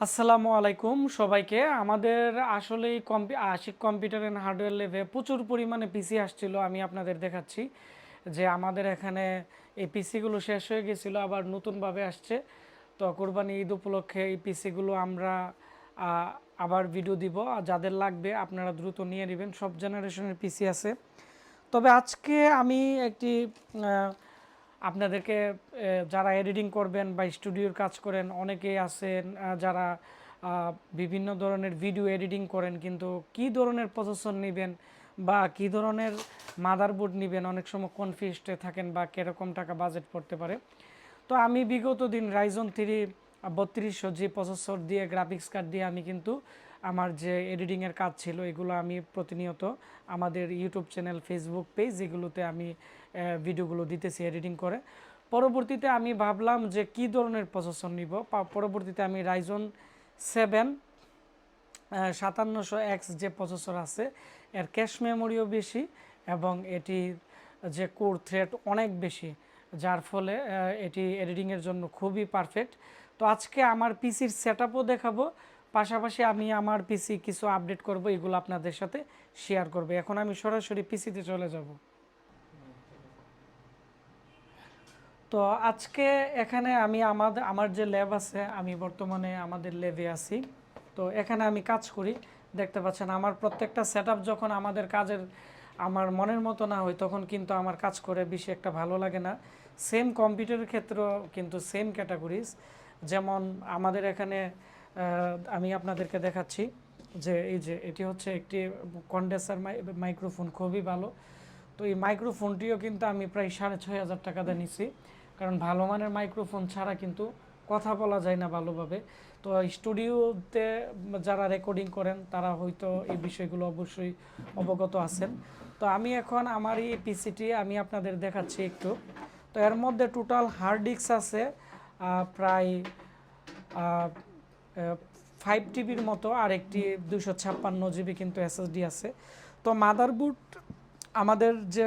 আসসালামু আলাইকুম সবাইকে। আমাদের আসলে কম্পি, আশিক কম্পিউটার অ্যান্ড হার্ডওয়্যার লেভে প্রচুর পরিমাণে পিসি আসছিল, আমি আপনাদের দেখাচ্ছি। যে আমাদের এখানে এই পিসিগুলো শেষ হয়ে গেছিল, আবার নতুনভাবে আসছে। তো কোরবানি ঈদ উপলক্ষে এই পিসিগুলো আমরা আবার ভিডিও দিব। আর যাদের লাগবে, আপনারা দ্রুত নিয়ে নেবেন। সব জেনারেশনের পিসি আছে। তবে আজকে আমি একটি আপনাদেরকে যারা এডিটিং করবেন বা স্টুডিওর কাজ করেন, অনেকেই আছেন যারা বিভিন্ন ধরনের ভিডিও এডিটিং করেন, কিন্তু কি ধরনের প্রসেসর নেবেন বা কি ধরনের মাদারবোর্ড নেবেন, অনেক সময় কনফিউজডে থাকেন বা কীরকম টাকা বাজেট পড়তে পারে। তো আমি বিগত দিন রাইজন থ্রি বত্রিশশো জি প্রসেসর দিয়ে গ্রাফিক্স কার্ড দিয়ে আমি কিন্তু আমার যে এডিটিংয়ের কাজ ছিল, এগুলো আমি প্রতিনিয়ত আমাদের ইউটিউব চ্যানেল ফেসবুক পেজ এগুলোতে আমি ভিডিওগুলো দিতেছি এডিটিং করে। পরবর্তীতে আমি ভাবলাম যে কি ধরনের প্রসেসর নিব? পরবর্তীতে আমি রাইজন সেভেন সাতান্নশো এক্স যে প্রসেসর আছে, এর ক্যাশ মেমোরিও বেশি এবং এটির যে কোর থ্রেড অনেক বেশি, যার ফলে এটি এডিটিংয়ের জন্য খুবই পারফেক্ট তো আজকে আমার পিসির সেট দেখাবো পাশাপাশি আমি আমার পিসি কিছু আপডেট করব, এগুলো আপনাদের সাথে শেয়ার করব। এখন আমি সরাসরি পিসিতে চলে যাব। তো আজকে এখানে আমি আমাদের আমার যে ল্যাব আছে, আমি বর্তমানে আমাদের ল্যাবে আছি। তো এখানে আমি কাজ করি। দেখতে পাচ্ছেন, আমার প্রত্যেকটা সেট যখন আমাদের কাজের আমার মনের মতো না হয়, তখন কিন্তু আমার কাজ করে বেশি একটা ভালো লাগে না। সেম কম্পিউটারের ক্ষেত্রেও কিন্তু সেম ক্যাটাগরিজ যেমন আমাদের এখানে আমি আপনাদেরকে দেখাচ্ছি যে এই যে এটি হচ্ছে একটি কন্ডেন্সার মাইক্রোফোন খুবই ভালো। তো এই মাইক্রোফোনটিও কিন্তু আমি প্রায় সাড়ে ছয় হাজার টাকা দিয়ে নিছি। কারণ ভালো মানের মাইক্রোফোন ছাড়া কিন্তু কথা বলা যায় না ভালোভাবে। তো স্টুডিওতে যারা রেকর্ডিং করেন, তারা হয়তো এই বিষয়গুলো অবশ্যই অবগত আছেন। তো আমি এখন আমার এই পিসিটি আমি আপনাদের দেখাচ্ছি একটু। তো এর মধ্যে টোটাল হার্ড ডিস্ক আছে প্রায় ফাইভ টিবির মতো আর একটি দুশো ছাপ্পান্ন জিবি কিন্তু এসএসডি আছে। তো মাদারবোর্ড আমাদের যে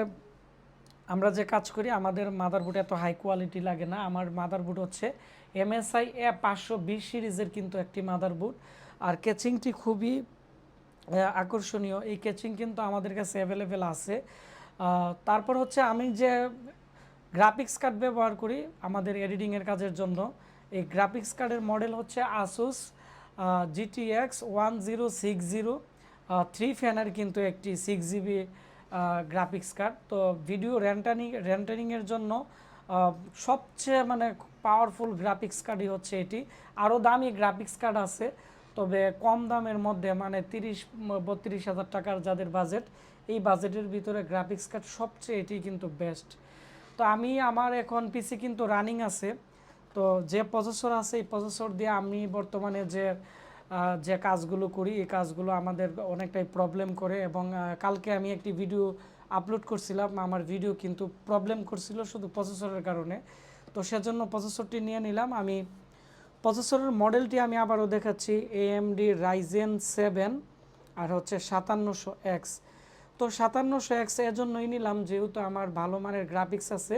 আমরা যে কাজ করি আমাদের মাদারবোর্ড এত হাই কোয়ালিটি লাগে না। আমার মাদারবোর্ড হচ্ছে এমএসআই এ পাঁচশো বিশ সিরিজের কিন্তু একটি মাদারবোর্ড আর ক্যাচিংটি খুবই আকর্ষণীয়। এই ক্যাচিং কিন্তু আমাদের কাছে অ্যাভেলেবেল আছে। তারপর হচ্ছে আমি যে গ্রাফিক্স কার্ড ব্যবহার করি আমাদের এডিটিংয়ের কাজের জন্য এই গ্রাফিক্স কার্ডের মডেল হচ্ছে Asus GTX one zero six zero three ফ্যানের কিন্তু একটি সিক্স জিবি গ্রাফিক্স কার্ড তো ভিডিও র্যান্টানিং র্যান্টানিংয়ের জন্য সবচেয়ে মানে পাওয়ারফুল গ্রাফিক্স কার্ডই হচ্ছে এটি। আরও দামি গ্রাফিক্স কার্ড আছে, তবে কম দামের মধ্যে মানে তিরিশ, বত্রিশ হাজার টাকার যাদের বাজেট এই বাজেটের ভিতরে গ্রাফিক্স কার্ড সবচেয়ে এটি কিন্তু বেস্ট তো আমি, আমার এখন পিসি কিন্তু রানিং আছে। তো যে প্রসেসর আছে, এই প্রসেসর দিয়ে আমি বর্তমানে যে যে কাজগুলো করি, এই কাজগুলো আমাদের অনেকটাই প্রবলেম করে এবং কালকে আমি একটি ভিডিও আপলোড করছিলাম। আমার ভিডিও কিন্তু প্রবলেম করছিল শুধু প্রসেসরের কারণে। তো সেজন্য প্রসেসরটি নিয়ে নিলাম। আমি প্রসেসরের মডেলটি আমি আবারও দেখাচ্ছি এএমডি রাইজেন সেভেন আর হচ্ছে সাতান্নশো এক্স তো সাতান্নশো এক্স এজন্যই নিলাম, যেহেতু আমার ভালো মানের গ্রাফিক্স আছে।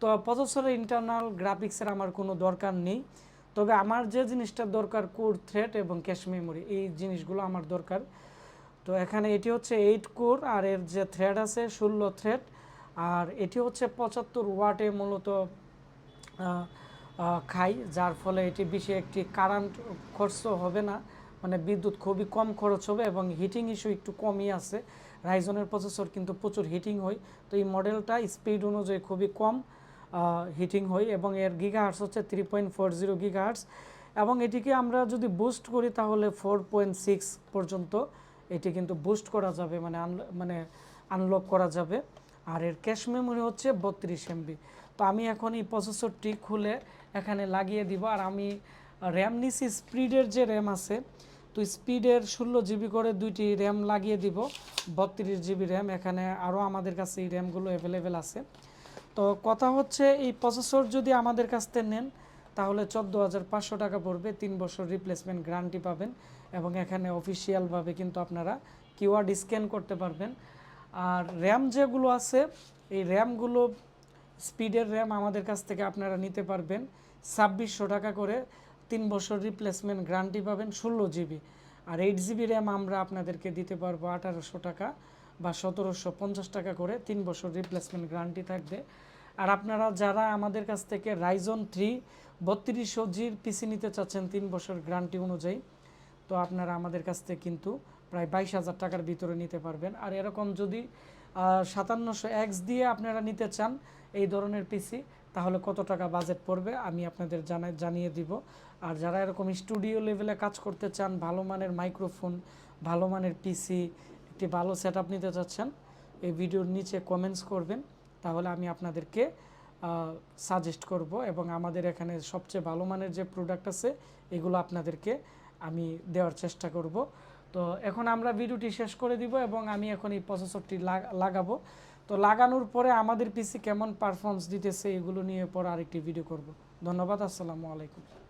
তো প্রসেসরের ইন্টারনাল গ্রাফিক্সের আমার কোনো দরকার নেই। তবে আমার যে জিনিসটা দরকার কোর থ্রেড এবং ক্যাশ মেমোরি এই জিনিসগুলো আমার দরকার। তো এখানে এটি হচ্ছে এইট কোর আর এর যে থ্রেড আছে ষোলো থ্রেড আর এটি হচ্ছে পঁচাত্তর ওয়াটে মূলত খাই, যার ফলে এটি বেশি একটি কারেন্ট খরচ হবে না মানে বিদ্যুৎ খুবই কম খরচ হবে এবং হিটিং ইস্যু একটু কমই আছে। রাইজনের প্রসেসর কিন্তু প্রচুর হিটিং হয়, তো এই মডেলটা স্পিড অনুযায়ী খুবই কম। হিটিং হয় এবং এর গিগাহার্স হচ্ছে three point four zero gigahertz এবং এটিকে আমরা যদি বুস্ট করি তাহলে ফোর পয়েন্ট সিক্স পর্যন্ত এটি কিন্তু বুস্ট করা যাবে মানে মানে আনলক করা যাবে। আর এর ক্যাশ মেমোরি হচ্ছে বত্রিশ এমবি তো আমি এখন এই প্রসেসরটি খুলে এখানে লাগিয়ে দিব আর আমি র্যাম নিছি, স্পিডের যে র্যাম আছে, তো স্পিডের ষোলো জিবি করে দুইটি র্যাম লাগিয়ে দিব, বত্রিশ জিবি র্যাম এখানে আরও আমাদের কাছে এই র্যামগুলো অ্যাভেলেবেল আছে। তো কথা হচ্ছে এই প্রসেসর যদি আমাদের কাছ থেকে নেন, তাহলে চোদ্দ হাজার পাঁচশো টাকা পড়বে, তিন বছর রিপ্লেসমেন্ট গ্যারান্টি পাবেন এবং এখানে অফিসিয়ালভাবে কিন্তু আপনারা কিওয়ার্ড স্ক্যান করতে পারবেন। আর র্যাম যেগুলো আছে, এই র্যামগুলো স্পিডের র্যাম আমাদের কাছ থেকে আপনারা নিতে পারবেন। ছাব্বিশশো টাকা করে তিন বছর রিপ্লেসমেন্ট গ্যারান্টি পাবেন, ষোলো জিবি আর এইট জিবি র্যাম আমরা আপনাদেরকে দিতে পারব আঠারোশো টাকা। বা সতেরোশো পঞ্চাশ টাকা করে তিন বছর রিপ্লেসমেন্ট গ্যারান্টি থাকবে। আর আপনারা যারা আমাদের কাছ থেকে রাইজন থ্রি বত্রিশশো জির পিসি নিতে চাচ্ছেন তিন বছর গ্যারান্টি অনুযায়ী, তো আপনারা আমাদের কাছ থেকে কিন্তু প্রায় বাইশ হাজার টাকার ভিতরে নিতে পারবেন। আর এরকম যদি সাতান্নশো এক্স দিয়ে আপনারা নিতে চান এই ধরনের পিসি তাহলে কত টাকা বাজেট পড়বে আমি আপনাদের জানা জানিয়ে দিব। আর যারা এরকম স্টুডিও লেভেলে কাজ করতে চান, ভালো মানের মাইক্রোফোন ভালো মানের পিসি একটি ভালো সেট আপ নিতে চাচ্ছেন, এই ভিডিওর নিচে কমেন্টস করবেন, তাহলে আমি আপনাদেরকে সাজেস্ট করব এবং আমাদের এখানে সবচেয়ে ভালো মানের যে প্রোডাক্ট আছে, এগুলো আপনাদেরকে আমি দেওয়ার চেষ্টা করব। তো এখন আমরা ভিডিওটি শেষ করে দিব এবং আমি এখন এই প্রসেসরটি লাগাবো। তো লাগানোর পরে আমাদের পিসি কেমন পারফরমেন্স দিতেছে, এগুলো নিয়ে পর আরেকটি ভিডিও করব। ধন্যবাদ, আসসালামু আলাইকুম।